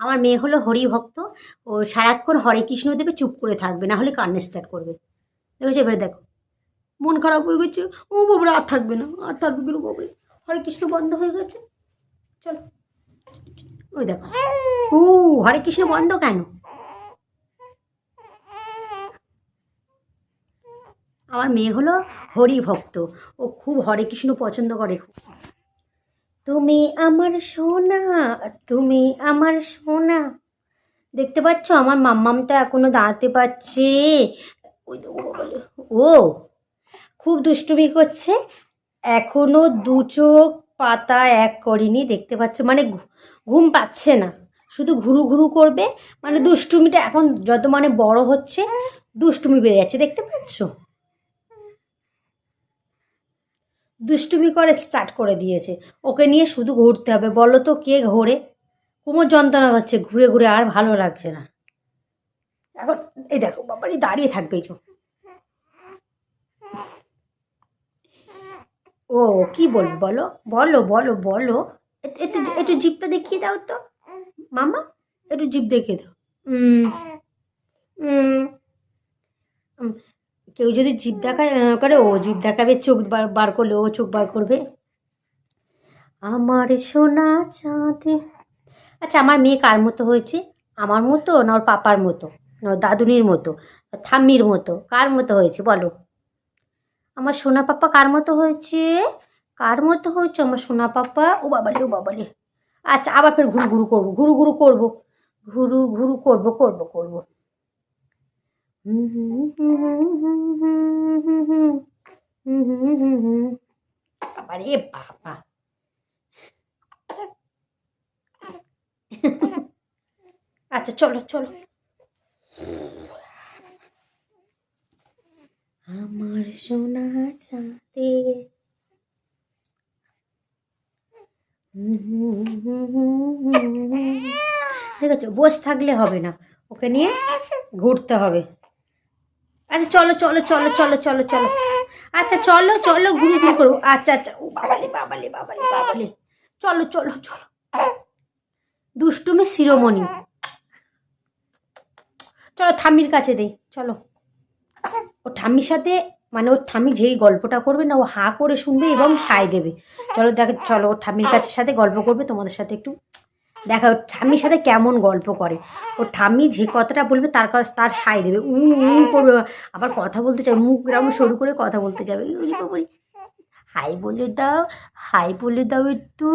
আমার মেয়ে হলো হরি ভক্ত ও সারাক্ষণ হরে কৃষ্ণ দেবে, চুপ করে থাকবে, না হলে কান্না স্টার্ট করবে। দেখেছ? এবারে দেখো। মন খারাপ হয়ে গেছে। ও বাবরে আর থাকবে না। আর থাকবে কেন বাবরে হরে কৃষ্ণ বন্ধ হয়ে গেছে। চলো। ওই দেখো। ও, হরে কৃষ্ণ বন্ধ কেন? আমার মেয়ে হলো হরি ভক্ত ও খুব হরে কৃষ্ণ পছন্দ করে খুব। তুমি আমার সোনা, তুমি আমার সোনা। দেখতে পাচ্ছ? আমার মাম্মামটা এখনও দাঁড়াতে পারছে। ও খুব দুষ্টুমি করছে। এখনও দু চোখ পাতা এক করিনি, দেখতে পাচ্ছ? মানে ঘুম পাচ্ছে না। শুধু ঘুরু ঘুরু করবে। মানে দুষ্টুমিটা এখন যত মানে বড় হচ্ছে, দুষ্টুমি বেড়ে যাচ্ছে, দেখতে পাচ্ছ? দুষ্টুমি করে স্টার্ট করে দিয়েছে। ওকে নিয়ে শুধু ঘুরতে হবে। বলো তো কে ঘোরে? কোমর যন্ত্রণা করছে ঘুরে ঘুরে আর ভালো লাগছে না। এখন এই দেখো বাবারই দাঁড়িয়ে থাকবে এই ও কি বলব বলো বলো বলো বলো। একটু একটু জিপটা দেখিয়ে দাও তো। মামা একটু জিপ দেখিয়ে দাও। উম, উম, কেউ যদি জিপ দেখায় করে, ও জিপ দেখাবে, চোখ বার বার করলে, ও চোখ বার করবে। আমার সোনা চাঁদে। আচ্ছা আমার মেয়ে কার মতো হয়েছে? আমার মতো না ওর পাপার মতো? না দাদুনির মতো? থাম্মির মতো? কার মতো হয়েছে? বলো। আমার সোনা পাপা কার মতো হয়েছে? কার মতো হয়েছে আমার সোনা পাপা? ও বাবালে ও বাবালে আচ্ছা আবার ফের ঘুরু ঘুরু করব ঘুরু ঘুরু করব ঘুরু ঘুরু করব করব করব। বাবা রে বাবা। আচ্ছা চলো চলো। আমার সোনা চাঁদে। ঠিক আছে, বসে থাকলে হবে না। ওকে নিয়ে ঘুরতে হবে। আচ্ছা চলো চলো চলো চলো চলো চলো। আচ্ছা চলো চলো, ঘুরে ঘুরে করব আচ্ছা আচ্ছা ও বাবালে বাবালে বাবালে বাবালে। চলো চলো চলো। দুষ্টুমি শিরোমণি। চলো, ঠাম্মির কাছে দেই। চলো। ও ঠাম্মির সাথে মানে ওর ঠাম্মি যেই গল্পটা করবে না, ও হাঁ করে শুনবে এবং সায় দেবে। চলো, দেখ, চলো ওর ঠাম্মির কাছে সাথে গল্প করবে, তোমাদের সাথে একটু দেখা ঠাম্মির সাথে কেমন গল্প করে। ওর ঠাম্মি যে কথাটা বলবে, তার কাছ, তার সাই দেবে। উ করবে। আবার কথা বলতে চাই মুখ গ্রাম শুরু করে কথা বলতে যাবে। বলি হাই বলে দাও, হাই বলে দাও একটু।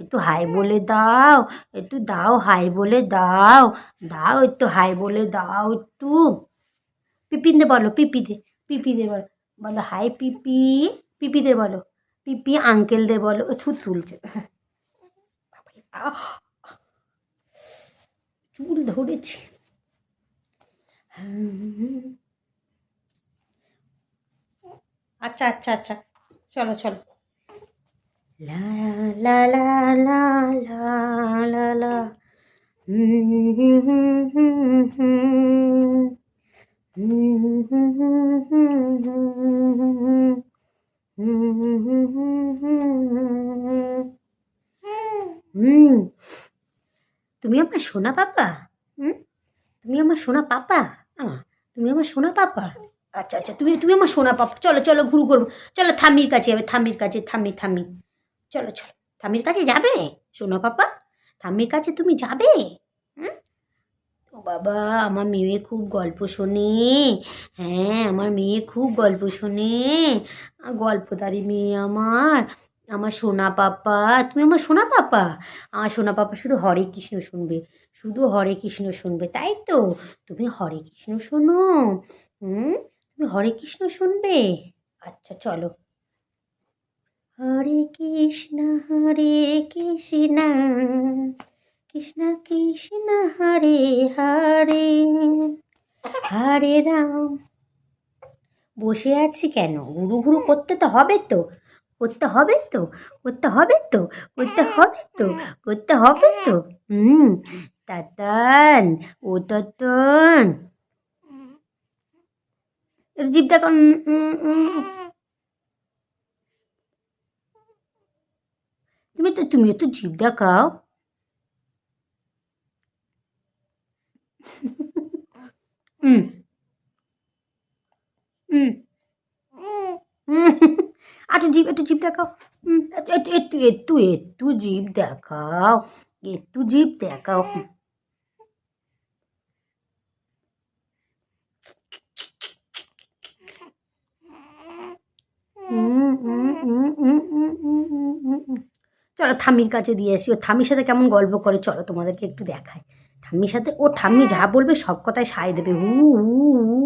একটু হাই বলে দাও, একটু দাও, হাই বলে দাও। দাও একটু, হাই বলে দাও একটু। পিপিনদের বলো পিপিদের পিপিদের বলো। বলো, হাই পিপি পিপিদের বলো। পিপি আঙ্কেলদের বলো। ও থুত তুলছে! চুল ধরেছে। আচ্ছা আচ্ছা আচ্ছা। চলো চলো। লা লা লা লা লা লা লা। হুম হুম হুম হুম হুম হুম সোনা পাপা? হুম? তুমি আমার সোনা পাপা? আমা তুমি আমার সোনা পাপা? আচ্ছা আচ্ছা তুমি তুমি আমার সোনা পাপা। চলো চলো ঘুরু করব চলো থামির কাছে যাবে থামির কাছে থামি থামি। চলো চলো থামির কাছে যাবে সোনা পাপা? থামির কাছে তুমি যাবে? হুম? ও বাবা আমার মেয়ে খুব গল্প শোনে। হ্যাঁ আমার মেয়ে খুব গল্প শোনে। গল্পদারি মেয়ে আমার। আমার সোনা পাপা, তুমি আমার সোনা পাপা? আমার সোনা পাপা শুধু হরে কৃষ্ণ শুনবে, শুধু হরে কৃষ্ণ শুনবে, তাই তো? তুমি হরে কৃষ্ণ শোনো, হুম? তুমি হরে কৃষ্ণ শুনবে? আচ্ছা চলো। হরে কৃষ্ণ হরে কৃষ্ণ কৃষ্ণ কৃষ্ণ, হরে হরে হরে রাম। বসে আছি কেন? ঘুরু ঘুরু করতে তো হবে তো। করতে হবে তো করতে হবে তো করতে হবে তো করতে হবে তো। হুম তাতান ও তাতান জিভ দেখো। তুমি তো তুমি একটু জিভ দেখাও। হুম। আচ্ছা জিপ একটু জিপ দেখাও। একটু একটু একটু জিপ দেখাও একটু জিপ দেখাও। চলো থামির কাছে দিয়ে আসি। ও থামির সাথে কেমন গল্প করে? চলো তোমাদেরকে একটু দেখায় ঠাম্মির সাথে, ও ঠাম্মি যা বলবে সব কথায় সায় দেবে। হু হু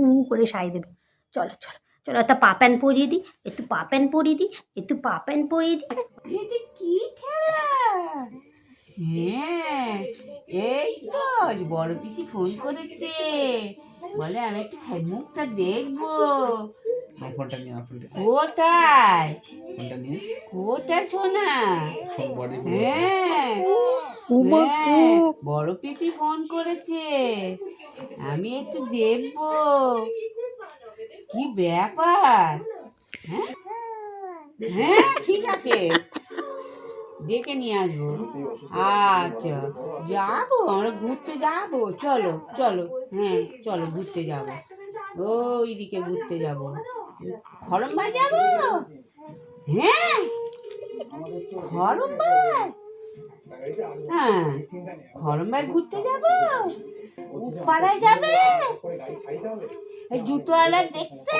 হু করে সায় দেবে। চলো চলো। চলো একটা পা প্যান্ট পরিয়ে দিই একটু পা প্যান্ট পরিয়ে দিই একটু পা প্যান্ট পরিয়ে দিই এটা কি খেলা হ্যাঁ এই তো বড় পিসি ফোন করেছে। বলে আমি একটু মুখটা দেখব। কোথায়? কোথায় শোনা হ্যাঁ। হ্যাঁ, বড় পিপি ফোন করেছে। আমি একটু দেখব। কি ব্যাপার? হ্যাঁ? হ্যাঁ ঠিক আছে। ডেকে নিয়ে আসব। আচ্ছা যাব, আমরা ঘুরতে যাব। চলো চলো হ্যাঁ চলো, ঘুরতে যাব। ওই দিকে ঘুরতে যাব। খরম ভাই যাব? হ্যাঁ খরম ভাই হ্যাঁ খরম ভাই ঘুরতে যাব? উপাড়ায় যাবে? এই জুতোওয়ালার দেখতে?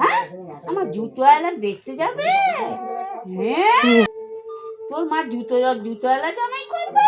হ্যাঁ? আমার জুতোওয়ালার দেখতে যাবে? হ্যাঁ? তোর মা জুতো জুতো আলা জামাই করবে?